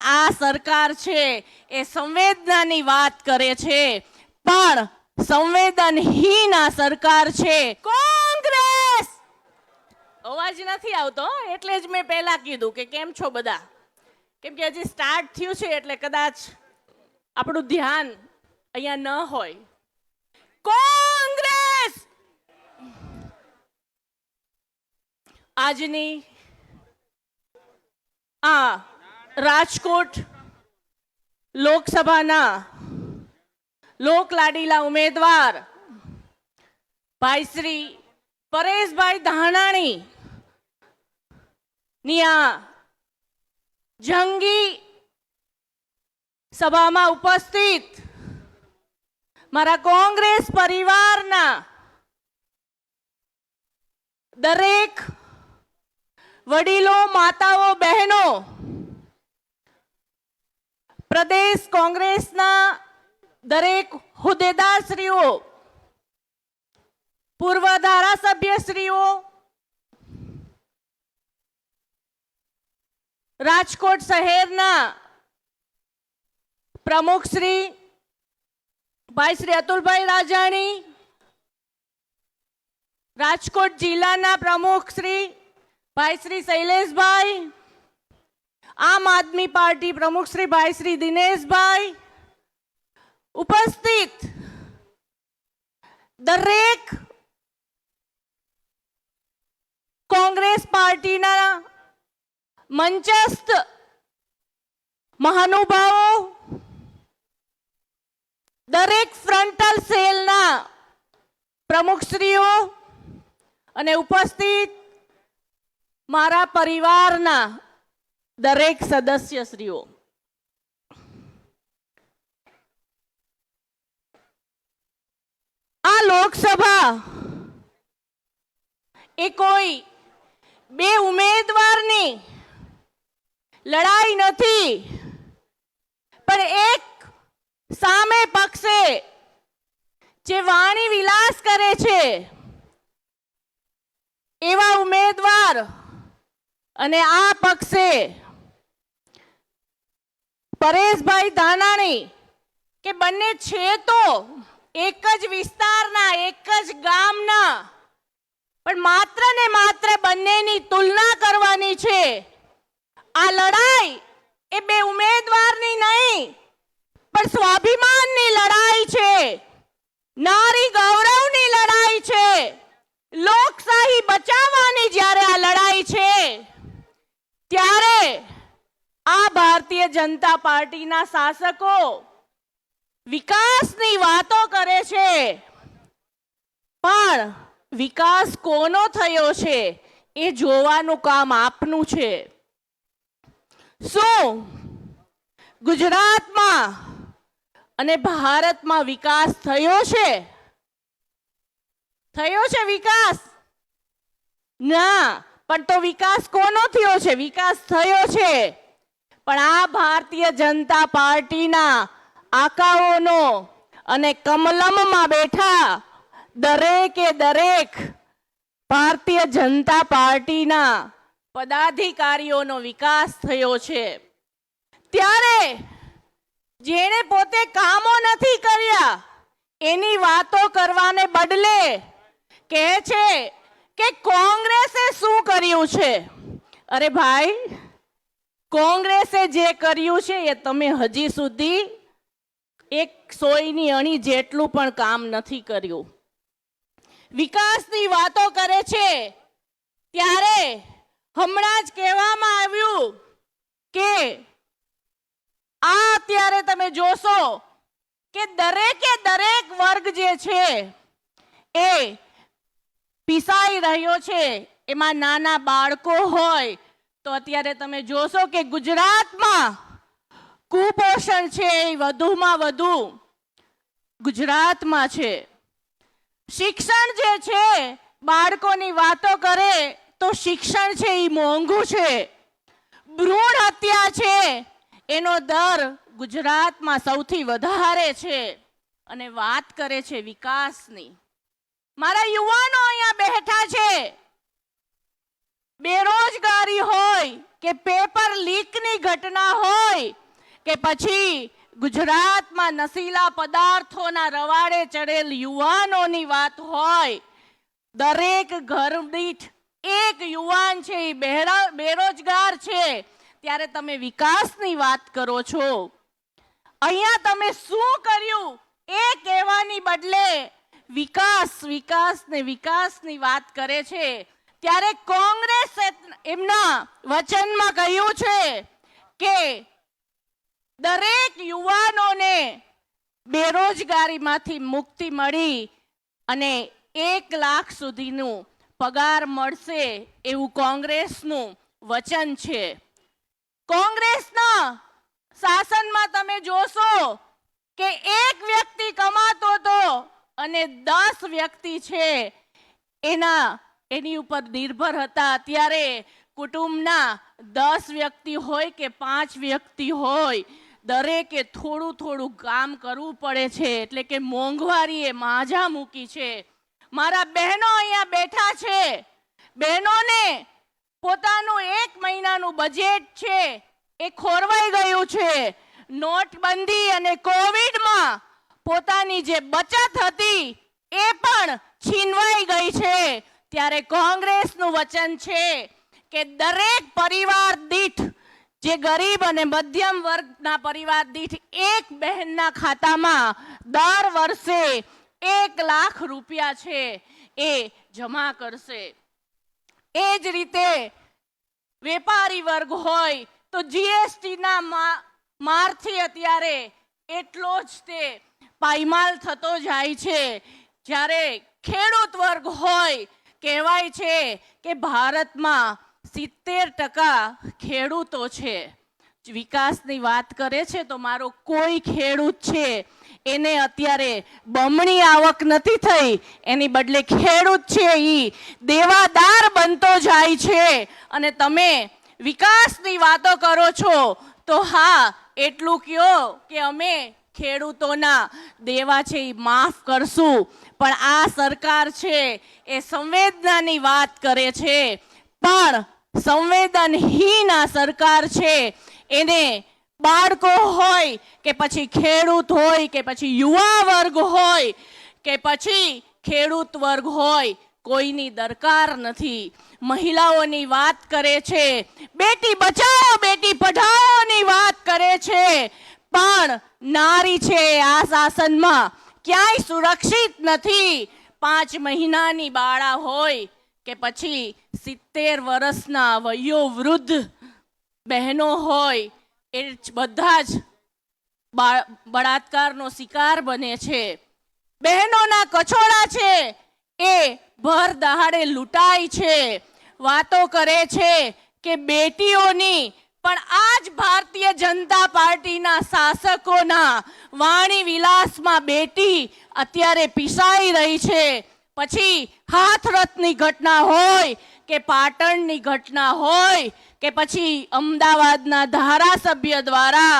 આ સરકાર છે એ સંવેદનાની વાત કરે છે. પણ સંવેદનહીન આ સરકાર છે કોંગ્રેસ! અવાજ નથી આવતો એટલે જ મેં પહેલા કીધું કે કેમ છો બધા? કેમ કે હજી સ્ટાર્ટ થયું છે એટલે કદાચ આપણું ધ્યાન અહીંયા ન હોય. કોંગ્રેસ! આજની આ રાજકોટ લોકસભાના લોકલાડીલા ઉમેદવાર ભાઈ શ્રી પરેશભાઈ ધાનાણી ની આ જંગી સભામાં ઉપસ્થિત મારા કોંગ્રેસ પરિવારના દરેક વડીલો, માતાઓ, બહેનો પ્રદેશ કોંગ્રેસના દરેક હોદ્દેદારશ્રીઓ, પૂર્વ ધારાસભ્યશ્રીઓ, રાજકોટ શહેરના પ્રમુખ શ્રી, ભાઈ શ્રી અતુલભાઈ રાજાણી, રાજકોટ જિલ્લાના પ્રમુખ શ્રી, ભાઈ શ્રી શૈલેષભાઈ આમ આદમી પાર્ટી પ્રમુખ શ્રી ભાઈ શ્રી દિનેશભાઈ ઉપસ્થિત. દરેક કોંગ્રેસ પાર્ટીના મંચસ્થ મહાનુભાવો, દરેક ફ્રન્ટલ સેલના પ્રમુખશ્રીઓ અને ઉપસ્થિત મારા પરિવારના દરેક સદસ્યશ્રીઓ આ લોકસભા એ કોઈ બે ઉમેદવારની લડાઈ નથી, પણ એક સામે પક્ષે જે વાણી વિલાસ કરે છે, એવા ઉમેદવાર અને આ પક્ષે પરેશભાઈ ધાનાણી કે બંને છે તો એક જ વિસ્તારના, એક જ ગામના. પણ માત્ર ને માત્ર બંનેની તુલના કરવાની છે. આ લડાઈ એ બે ઉમેદવારની નહીં પણ સ્વાભિમાનની લડાઈ છે નારી ગૌરવની લડાઈ છે લોકશાહી બચાવવાની જ્યારે આ લડાઈ છે ત્યારે આ ભારતીય જનતા પાર્ટીના શાસકો વિકાસની વાતો કરે છે. પણ વિકાસ કોનો થયો છે એ જોવાનું કામ આપનું છે. શું ગુજરાતમાં અને ભારતમાં વિકાસ થયો છે? થયો છે વિકાસ? ના, પણ તો વિકાસ કોનો થયો છે? વિકાસ થયો છે. પણ આ ભારતીય જનતા પાર્ટીના આકાઓનો અને કમલમમાં બેઠા દરેકે દરેક ભારતીય જનતા પાર્ટીના પદાધિકારીઓનો વિકાસ થયો છે. ત્યારે જેણે પોતે કામો નથી કર્યા, એની વાતો કરવાને બદલે કહે છે કે કોંગ્રેસે શું કર્યું છે? અરે ભાઈ કોંગ્રેસે જે કર્યું છે એ તમે હજી સુધી એક સોયની અણી જેટલું પણ કામ નથી કર્યું. વિકાસની વાતો કરે છે. ત્યારે હમણાં જ કહેવામાં આવ્યું કે આ અત્યારે તમે જોશો કે દરેકે દરેક વર્ગ જે છે એ પીસાઈ રહ્યો છે. એમાં નાના બાળકો હોય તો અત્યારે તમે જોશો કે ગુજરાતમાં કુપોષણ છે એ વધુમાં વધુ ગુજરાતમાં છે. શિક્ષણ જે છે, બાળકોની વાતો કરે તો શિક્ષણ છે એ મોંઘું છે. ભ્રૂણ હત્યા છે, એનો દર ગુજરાતમાં સૌથી વધારે છે અને વાત કરે છે વિકાસની. મારા યુવાનો અહીંયા બેઠા છે. બેરોજગારી હોય, કે પેપર લીકની ઘટના હોય, કે પછી ગુજરાતમાં નશીલા પદાર્થોના રવાડે ચડેલ યુવાનોની વાત હોય, દરેક ઘર દીઠ એક યુવાન છે, એ બેરા- બેરોજગાર છે, ત્યારે તમે વિકાસની વાત કરો છો. અહીંયા તમે શું કર્યું? એ કહેવાની બદલે વિકાસ વિકાસ ને વિકાસની વાત કરે છે. ત્યારે કોંગ્રેસ એમના વચનમાં કહ્યું છે કે દરેક યુવાનોને બેરોજગારીમાંથી મુક્તિ મળી અને એક લાખ સુધીનું પગાર મળશે એવું કોંગ્રેસનું વચન છે. કોંગ્રેસના શાસનમાં તમે જોશો કે એક વ્યક્તિ કમાતો હતો અને દસ વ્યક્તિ છે એના એની ઉપર નિર્ભર હતા. અત્યારે કુટુંબના દસ વ્યક્તિ હોય કે પાંચ વ્યક્તિ હોય, દરેકે થોડું થોડું કામ કરવું પડે છે. એટલે કે મોંઘવારીએ માજા મૂકી છે. મારા બહેનો અહીંયા બેઠા છે. બહેનોને પોતાનું એક મહિનાનું બજેટ છે. એ ખોરવાઈ ગયું છે. નોટબંધી અને કોવિડમાં પોતાની જે બચત હતી, એ પણ છીનવાઈ ગઈ છે. ત્યારે કોંગ્રેસનું વચન છે કે દરેક પરિવાર દીઠ, જે ગરીબ અને મધ્યમ વર્ગના પરિવાર દીઠ એક બહેનના ખાતામાં દર વર્ષે એક લાખ રૂપિયા છે, એ જમા કરશે. એ જ રીતે વેપારી વર્ગ હોય તો જીએસટીના મારથી અત્યારે એટલો જ તે પાયમાલ થતો જાય છે. જ્યારે ખેડૂત વર્ગ હોય કહેવાય છે કે ભારતમાં સિત્તેર ટકા ખેડૂતો છે. વિકાસની વાત કરે છે તો મારો કોઈ ખેડૂત છે, એને અત્યારે બમણી આવક નથી થઈ. એની બદલે ખેડૂત છે એ દેવાદાર બનતો જાય છે. અને તમે વિકાસની વાતો કરો છો તો હા, એટલું કયો કે અમે ખેડૂતોના દેવા છે એ માફ કરશું. પણ આ સરકાર છે એ સંવેદનાની વાત કરે છે. પણ સંવેદનહીન આ સરકાર છે. એને બાળકો હોય કે પછી ખેડૂત હોય કે પછી યુવા વર્ગ હોય કે પછી ખેડૂત વર્ગ હોય, કોઈની દરકાર નથી. મહિલાઓની વાત કરે છે. બેટી બચાવો બેટી પઢાઓની વાત કરે છે. પણ નારી છે આ શાસનમાં. ક્યાંય સુરક્ષિત નથી. પાંચ મહિનાની બાળા હોય કે પછી સિત્તેર વર્ષના વયોવૃદ્ધ બહેનો હોય, એ બધા જ બળાત્કારનો શિકાર બને છે. બહેનોના કછોડા છે, એ ભર દહાડે લૂંટાય છે. વાતો કરે છે કે બેટીઓની, પણ આ જ જનતા પાર્ટીના શાસકોના વાણી વિલાસમાં બેટી અત્યારે પીસાઈ રહી છે. પછી હાથરથની ઘટના હોય કે પાટણની ઘટના હોય કે પછી અમદાવાદના ધારાસભ્ય દ્વારા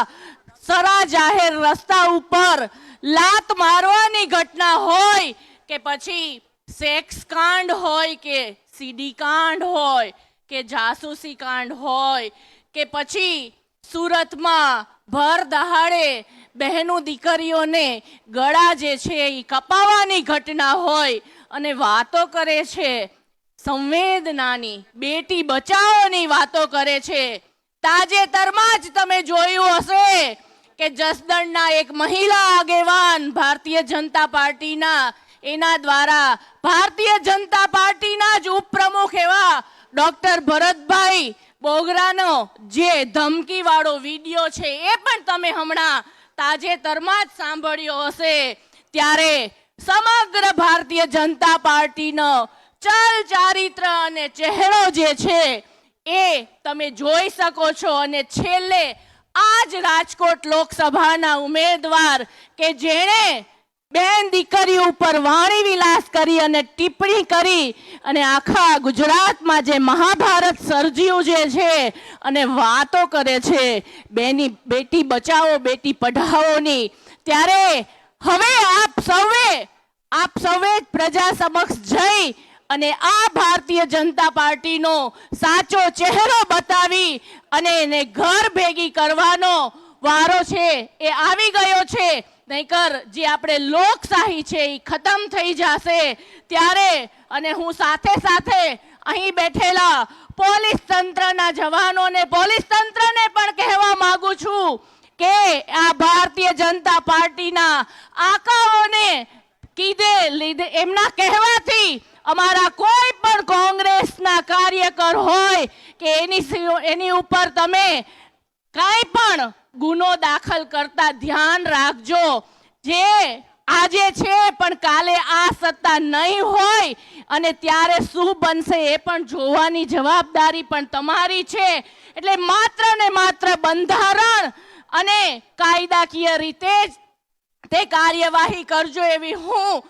સરા જાહેર રસ્તા ઉપર લાત મારવાની ઘટના હોય કે પછી સેક્સ કાંડ હોય કે સીડી કાંડ હોય કે જાસૂસી કાંડ હોય કે પછી સુરતમાં ભર દહાડે બહેનો દીકરીઓને ગળા જે છે એ કપાવાની ઘટના હોય અને વાતો કરે છે, સંવેદનાની, બેટી બચાવોની વાતો કરે છે. તાજેતરમાં જ તમે જોયું હશે કે જસદણના એક મહિલા આગેવાન ભારતીય જનતા પાર્ટીના, એના દ્વારા ભારતીય જનતા પાર્ટીના જ ઉપપ્રમુખ એવા ડોક્ટર ભરતભાઈ બોગરાનો જે ધમકીવાળો વીડિયો છે એ પણ તમે હમણાં તાજેતરમાં જ સાંભળ્યો હશે. ત્યારે સમગ્ર ભારતીય જનતા પાર્ટીનો ચલ ચારિત્ર અને ચહેરો જે છે એ તમે જોઈ શકો છો અને છેલ્લે આ જ રાજકોટ લોકસભાના ઉમેદવાર કે જેણે બેન દીકરી ઉપર વાણી વિલાસ કરી અને ટિપ્પણી કરી અને આખા ગુજરાતમાં જે મહાભારત સર્જ્યું જે છે અને વાતો કરે છે, બેની બેટી બચાવો, બેટી પઢાઓની, ત્યારે હવે આપ સૌએ આપ સૌએ પ્રજા સમક્ષ જઈ અને આ ભારતીય જનતા પાર્ટીનો સાચો ચહેરો બતાવી અને એને ઘર ભેગી કરવાનો વારો છે એ આવી ગયો છે. નહીકર જે આપણે લોકશાહી છે એ ખતમ થઈ જશે. ત્યારે અને હું સાથે સાથે અહીં બેઠેલા પોલીસ તંત્રના જવાનોને, પોલીસ તંત્રને પણ કહેવા માંગુ છું કે આ ભારતીય જનતા પાર્ટીના આકાઓને કીધે લીધે, એમના કહેવાથી અમારા કોઈ પણ કોંગ્રેસના કાર્યકર હોય કે એની એની ઉપર તમે કાંઈ પણ ગુનો દાખલ કરતા ધ્યાન રાખજો. જે આજે છે, પણ કાલે આ સત્તા નહીં હોય, અને ત્યારે શું બનશે એ પણ જોવાની જવાબદારી પણ તમારી છે. એટલે માત્ર ને માત્ર બંધારણ અને કાયદાકીય રીતે જ તે કાર્યવાહી કરજો એવી હું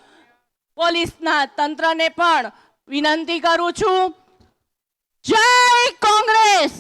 પોલીસના તંત્રને પણ વિનંતી કરું છું. જય કોંગ્રેસ!